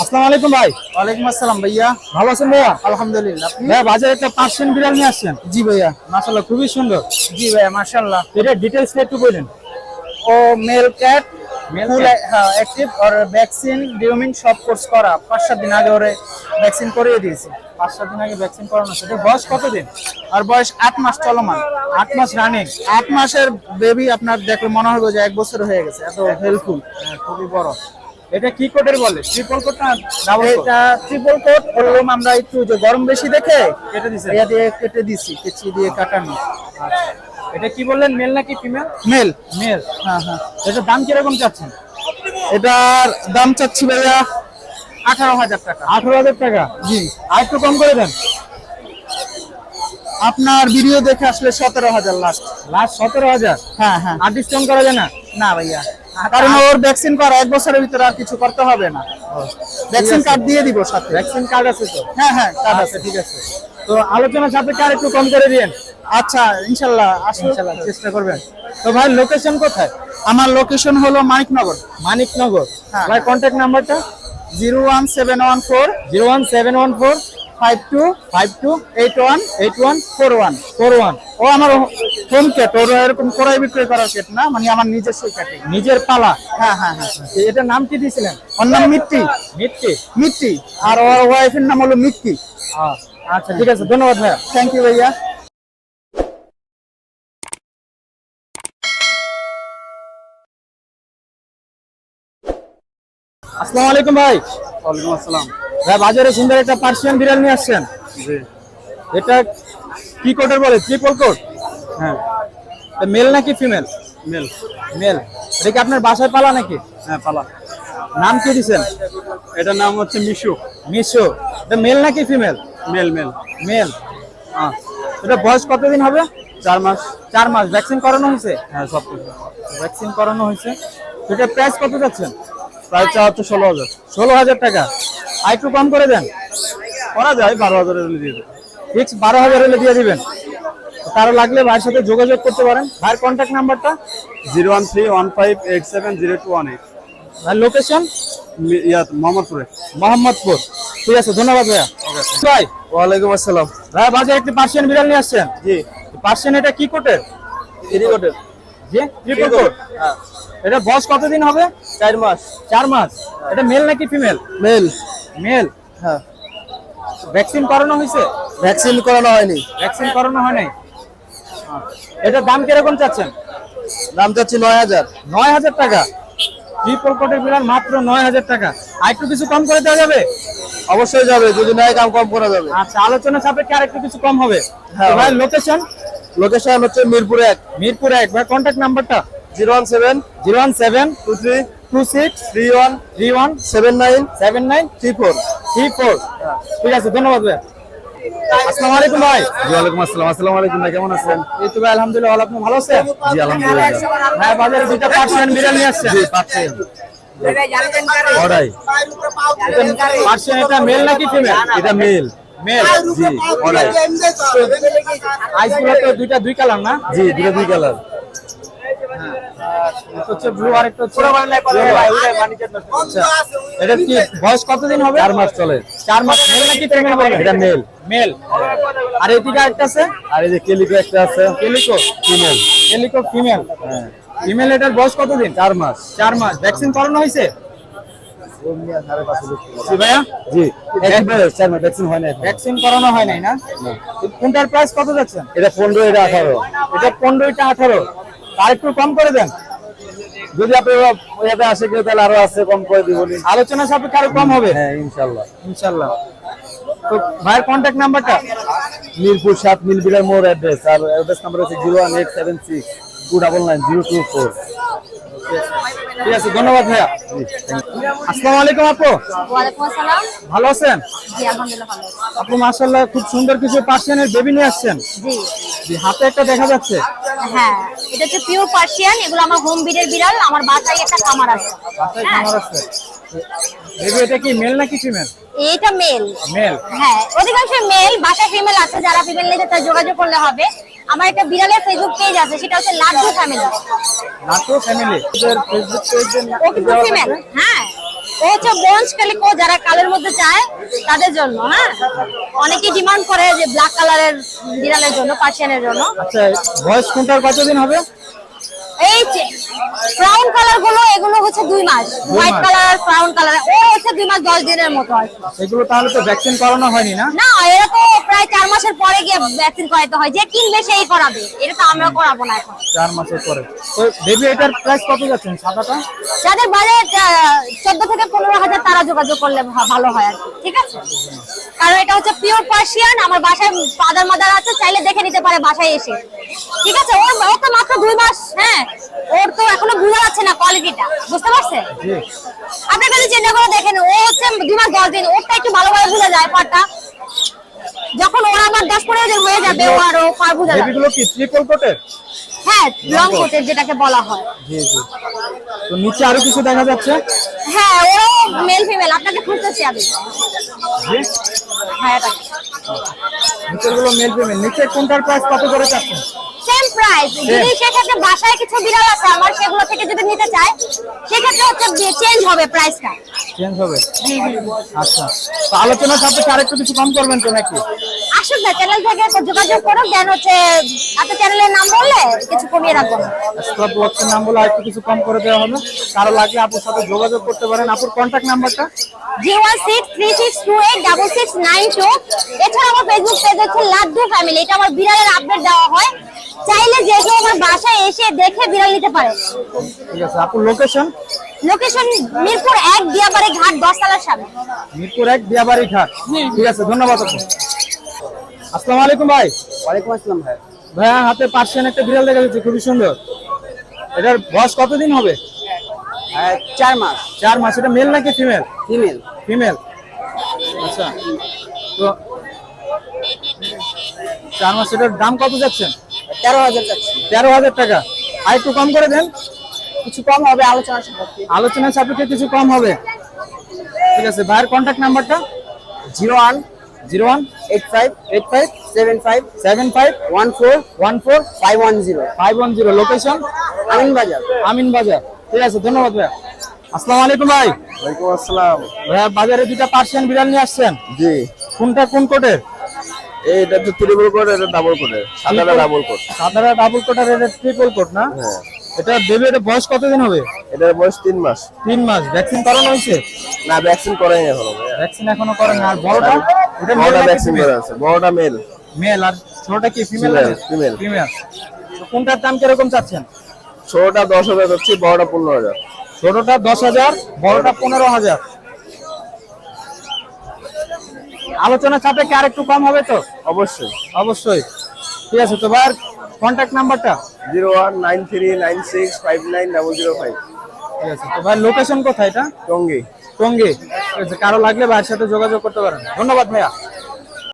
আসসালামু আলাইকুম ভাই। ওয়ালাইকুম আসসালাম ভাইয়া। ভালো আছেন ভাইয়া? আলহামদুলিল্লাহ। আপনি? ভাইয়া বাজারে একটা পার্সিয়ান বিড়াল নিয়ে আসছেন। জি ভাইয়া। মাশাআল্লাহ খুবই সুন্দর। জি ভাইয়া মাশাআল্লাহ। এটা ডিটেইলস একটু বলেন ও মেল ক্যাট ফুল হ্যাঁ অ্যাক্টিভ আর ভ্যাকসিন ডিওমিন সব কোর্স করা। পাঁচ সাত দিন আগে ওরে ভ্যাকসিন করিয়ে দিয়েছি। পাঁচ সাত দিন আগে ভ্যাকসিন করানো সেটা বয়স কতদিন? আর বয়স আট মাস চলমান। আট মাস রানিং আট মাসের বেবি আপনার দেখলে মনে হবে যে এক বছর হয়ে গেছে। এত হেল্পফুল খুবই বড়। এটা কি কোটের বলে? ট্রিপল কোট না ডাবল কোট এটা ট্রিপল কোট বললাম আমরা একটু যে গরম বেশি দেখে কেটে দিছে। ইয়া দিয়ে কেটে দিছি কেচি দিয়ে কাটানো। এটা কি বললেন মেল নাকি ফিমেল মেল মেল হ্যাঁ হ্যাঁ। এটার দাম কীরকম চাচ্ছেন? এটার দাম চাচ্ছি ভাইয়া আঠারো হাজার টাকা। আঠারো হাজার টাকা? জি। আর একটু কম করে দেন। আপনার ভিডিও দেখে আসলে সতেরো হাজার লাস্ট লাস্ট সতেরো হাজার? হ্যাঁ হ্যাঁ। আর ডিসকাউন্ট করা যায় না? না ভাইয়া। কারণ ওর ভ্যাকসিন করা এক বছরের ভিতরে আর কিছু করতে হবে না। ভ্যাকসিন কার্ড দিয়ে দিব সাথে। ভ্যাকসিন কার্ড আছে তো? হ্যাঁ হ্যাঁ কার্ড আচ্ছা আছে ঠিক আছে। তো আলোচনার সাপেক্ষে আর একটু কম করে দিয়েন। আচ্ছা ইনশাল্লাহ ইনশাল্লাহ চেষ্টা করবেন। তো ভাই লোকেশন কোথায়? আমার লোকেশন হলো মানিকনগর। মানিকনগর। হ্যাঁ। ভাই কন্ট্যাক্ট নাম্বারটা zero one seven one four. Zero one seven one four. Five two five two eight one eight one four one four one ও আমার হোম কেট ওর এরকম ক্রয় বিক্রয় করার কেট না মানে আমার নিজস্ব কেটে নিজের পালা। হ্যাঁ হ্যাঁ হ্যাঁ এটার নাম কি দিয়েছিলেন? ওর নাম মিট্টি। মিটকে মিট্টি। আর ওর ওয়াইফের নাম হলো মিট্টি। আচ্ছা ঠিক আছে ধন্যবাদ ভাইয়া। থ্যাংক ইউ ভাইয়া। আসসালামু আলাইকুম ভাই। ওয়ালাইকুম আসসালাম। ভাই বাজারে সুন্দর একটা পার্সিয়ান বিড়াল নিয়ে আসছেন। জি। এটা কি কোটের বলে? ট্রিপল কোট হ্যাঁ। মেল নাকি ফিমেল মেল মেল এটা কি আপনার বাসায় পালা নাকি? হ্যাঁ পালা। নাম কি দিছেন? এটার নাম হচ্ছে মিশু। মিশো। এটা মেল নাকি ফিমেল মেল মেল মেল হ্যাঁ। এটা বয়স কতদিন হবে? চার মাস। চার মাস। ভ্যাকসিন করানো হয়েছে? হ্যাঁ সব কিছু। ভ্যাকসিন করানো হয়েছে। এটা প্রাইস কত যাচ্ছেন? প্রায় চা হচ্ছে ষোলো হাজার। ষোলো হাজার টাকা। আর একটু কম করে দেন। করা যায় বারো হাজারের দিয়ে দেবে। ফিক্স বারো হাজার হলে দিয়ে দিবেন। কারও লাগলে ভাইয়ের সাথে যোগাযোগ করতে পারেন। ভাইয়ের কন্ট্যাক্ট নাম্বারটা? Zero one three one five eight seven zero two one eight. ভাই লোকেশন ইয়াত মোহাম্মদপুরে। মোহাম্মদপুর। ঠিক আছে ধন্যবাদ ভাইয়া। ভাই ওয়ালাইকুম আসসালাম। ভাই বাজারে একটি পার্সিয়ান বিড়াল নিয়ে আসছেন। জি। পার্সিয়ান এটা কি কোটের? থ্রি কোটের জি ট্রিপল কোট? হ্যাঁ। এটা বয়স কতদিন হবে? চার মাস। চার মাস। এটা মেল নাকি ফিমেল মেল মেল? হ্যাঁ। ভ্যাকসিন করানো হয়েছে? ভ্যাকসিন করানো হয়নি। ভ্যাকসিন করানো হয় নাই? এটার দাম কীরকম চাচ্ছেন? দাম চাচ্ছি নয় হাজার। নয় হাজার টাকা। ট্রিপল কোটের বিড়াল মাত্র নয় হাজার টাকা। আর একটু কিছু কম করে দেওয়া যাবে? অবশ্যই যাবে যদি নয় কাম কম করা যাবে। আচ্ছা আলোচনা সাপেক্ষে আর একটু কিছু কম হবে। হ্যাঁ, ভাই। লোকেশন লোকেশন হচ্ছে মিরপুর এক। মিরপুর এক। ভাই কন্ট্যাক্ট নাম্বারটা zero one seven zero one seven two three two six three one three one seven nine seven nine three four three four ঠিক আছে ধন্যবাদ ভাই। আসসালামু আলাইকুম ভাই। ওয়ালাইকুম আসসালাম আসসালামু আলাইকুম ভাই কেমন আছেন? এই তো ভাই আলহামদুলিল্লাহ ভালো, আপনি ভালো আছেন? জি আলহামদুলিল্লাহ। ভাই বাজারে দুইটা আসছেন জি পাচ্ছেন অর্ডাই এটা মেল নাকি ফিমেল? এটা মেল। মেল। জি অর্ডাই আইসগুলো তো দুইটা দুই কালার না? জি দুটো দুই কালার। হচ্ছে ব্লু আর একটা হচ্ছে এটা কি বয়স কতদিন হবে? চার মাস চলে। চার মাস মেল নাকি ফিমেল বলে এটা মেল মেল আর এদিকে একটা আছে? আর এই যে কেলিকো একটা আছে। কেলিকো? ফিমেল কেলিকো ফিমেল হ্যাঁ। ফিমেল এটার বয়স কতদিন? চার মাস। চার মাস। ভ্যাকসিন করানো হয়েছে? জি ভাইয়া? জি। একবারে চার মাস। ভ্যাকসিন হয় ভ্যাকসিন করানো হয় নাই না? কোনটার প্রাইস কত যাচ্ছেন এটা পনেরো এটা আঠারো। এটা পনেরোটা আঠারো। আর একটু কম করে দেন। যদি আপনি ওইভাবে আসে কেউ তাহলে আরও আছে কম করে দিব। আলোচনা সাপেক্ষে আরও কম হবে? হ্যাঁ ইনশাল্লাহ ইনশাল্লাহ তো ভাইয়ের কন্ট্যাক্ট নাম্বারটা মিরপুর সাত মিলবিলের মোর অ্যাড্রেস আর অ্যাড্রেস নাম্বার হচ্ছে zero one eight seven six two double nine zero two four ঠিক আছে ধন্যবাদ ভাইয়া। আসসালামু আলাইকুম আপু। ভালো আছেন? আপু মাশাআল্লাহ খুব সুন্দর কিছু পার্সিয়ানের বেবি নিয়ে আসছেন। জি। হাতে একটা দেখা যাচ্ছে। হ্যাঁ এটা হচ্ছে পিওর পার্সিয়ান এগুলো আমার হোম বিডের বিড়াল আমার বাসায় একটা খামার আছে। খামার আছে। বেবি এটা কি মেল নাকি ফিমেল এইটা মেল মেল হ্যাঁ অধিকাংশ মেল বাসায় ফিমেল আছে যারা ফিমেল নিতে তার যোগাযোগ করলে হবে। আমার একটা বিড়ালের ফেসবুক পেজ আছে সেটা হচ্ছে লাড্ডু ফ্যামিলি নাটো ফ্যামিলি এদের ফেসবুক পেজের ও কিন্তু ফিমেল হ্যাঁ। ও হচ্ছে বঞ্চ কালিকো যারা কালের মধ্যে চায় তাদের জন্য হ্যাঁ। অনেকে ডিমান্ড করে যে ব্ল্যাক কালারের বিড়ালের জন্য পার্সিয়ানের জন্য। আচ্ছা বয়স কোনটার কতদিন হবে? এই ব্রাউন কালারগুলো এগুলো হচ্ছে দুই মাস। হোয়াইট। কালার ব্রাউন কালার ও হচ্ছে দুই মাস দশ দিনের মতো কি। এগুলো তাহলে তো ভ্যাকসিন করানো হয়নি না? না এরা তো প্রায় চার মাসের পরে গিয়ে ভ্যাকসিন করাতে হয়। যে কিনবে সেই করাবে। এটা তো আমরা করাবো না এখন। চার মাসের পরে। তো বেবি এটার প্রাইস কত যাচ্ছেন সাদাটা? যাদের বাজেট চোদ্দ থেকে পনেরো হাজার তারা যোগাযোগ করলে ভালো হয় আর ঠিক আছে? কারণ এটা হচ্ছে পিওর পার্সিয়ান আমার বাসায় ফাদার মাদার আছে চাইলে দেখে নিতে পারে বাসায় এসে। ঠিক আছে ওর ওর তো মাত্র দুই মাস হ্যাঁ ওর তো এখনও বুঝা যাচ্ছে না কোয়ালিটিটা বুঝতে পারছেন জি। আপনি কাছে চিন্তা করে দেখেন ও হচ্ছে দুই মাস দশ দিন ওরটা একটু ভালো বোঝা যায় পারটা। যখন ওর আবার দশ পনেরো দিন হয়ে যাবে ও আরও পার বোঝা যাবে এগুলো কি ট্রিপল কোটের হ্যাঁ লং কোটের যেটাকে বলা হয়। জি জি। তো নিচে আরও কিছু দেখা যাচ্ছে? হ্যাঁ ওরাও মেল ফিমেল আপনাকে খুঁজতেছি আমি। হ্যাঁ এটাকে নিচের মেল ফিমেল নিচে কোনটার প্রাইস কত করে চাচ্ছেন? সেম প্রাইস যদি সেক্ষেত্রে বাসায় কিছু বিড়াল আছে আমার সেগুলো থেকে যদি নিতে চায় সেক্ষেত্রে হচ্ছে চেঞ্জ হবে প্রাইসটা চেঞ্জ হবে? আচ্ছা। তো আলোচনা সাপেক্ষে আরেকটু কিছু কম করবেন তো নাকি? আসুক না চ্যানেল থেকে যোগাযোগ করুন দেন হচ্ছে আপনার চ্যানেলের নাম বললে কিছু কমিয়ে রাখব। স্টপ ওয়াচের নাম বলে আরেকটু কিছু কম করে দেওয়া হবে কারও লাগলে আপুর সাথে যোগাযোগ করতে পারেন। আপুর কন্ট্যাক্ট নাম্বারটা zero one six three six two eight double six nine two. এছাড়া আমার ফেসবুক পেজ হচ্ছে লাড্ডু ফ্যামিলি এটা আমার বিড়ালের আপডেট দেওয়া হয়। চাইলে যে কেউ আমার বাসায় এসে দেখে বিড়াল নিতে পারে। ঠিক আছে আপুর লোকেশন লোকেশন মিরপুর এক দিয়াবাড়ি ঘাট দশতলার সামনে। মিরপুর এক বিয়াবাড়ি ঘাট। ঠিক আছে ধন্যবাদ আপু। আসসালামু আলাইকুম ভাই। ওয়ালাইকুম আসসালাম ভাই। ভাইয়া হাতে পার্সিয়ান একটা বিড়াল দেখা যাচ্ছে খুবই সুন্দর। এটার বয়স কতদিন হবে? চার মাস। চার মাস। এটা মেল নাকি ফিমেল ফিমেল ফিমেল আচ্ছা। তো চার মাস এটার দাম কত যাচ্ছেন? তেরো হাজার যাচ্ছে। তেরো হাজার টাকা। আর একটু কম করে দেন। কিছু কম হবে আলোচনা সাপেক্ষে। আলোচনা সাপেক্ষে কিছু কম হবে। ঠিক আছে ভাইয়ের কন্ট্যাক্ট নাম্বারটা zero one zero one eight five eight five seven five seven five one four one four five one zero. Five one zero location Amin Bazar. Amin Bazar. ঠিক আছে ধন্যবাদ ভাইয়া। আসসালামু আলাইকুম ভাই। ওয়ালাইকুম আসসালাম। ভাইয়া বাজারে দুটা পার্সিয়ান বিড়াল নিয়ে আসছেন। জি। কোনটা কোন কোটের এটা তো ত্রিপুল কোড এটা ডাবল কোডের সাদাটা ডাবল কোড সাদারা ডাবল কোটার এটা ট্রিপল কোট না? হ্যাঁ। এটা বেবি এটা বয়স কতদিন হবে? এটার বয়স তিন মাস। তিন মাস। ভ্যাকসিন করানো হয়েছে? না ভ্যাকসিন করাই এখনও ভ্যাকসিন এখনও করেন। না আর বড়টা? বড়টা ভ্যাকসিন করা আছে বড়টা মেল মেল আর ছোটটা কি ফিমেল. ফিমেল কোনটার দাম কীরকম চাচ্ছেন? ছোটটা দশ হাজার হচ্ছে বড়টা পনেরো হাজার। ছোটটা দশ হাজার বড়টা পনেরো হাজার। আলোচনা সাপেক্ষে আর একটু কম হবে তো? অবশ্যই। অবশ্যই। ঠিক আছে তোমার কন্ট্যাক্ট নাম্বারটা? Zero one nine three nine six five nine double zero five. ঠিক আছে তো ভাইয়ের লোকেশন কোথায় এটা? টঙ্গি। টঙ্গী। কারও লাগলে ভাইয়ের সাথে যোগাযোগ করতে পারেন। ধন্যবাদ ভাইয়া।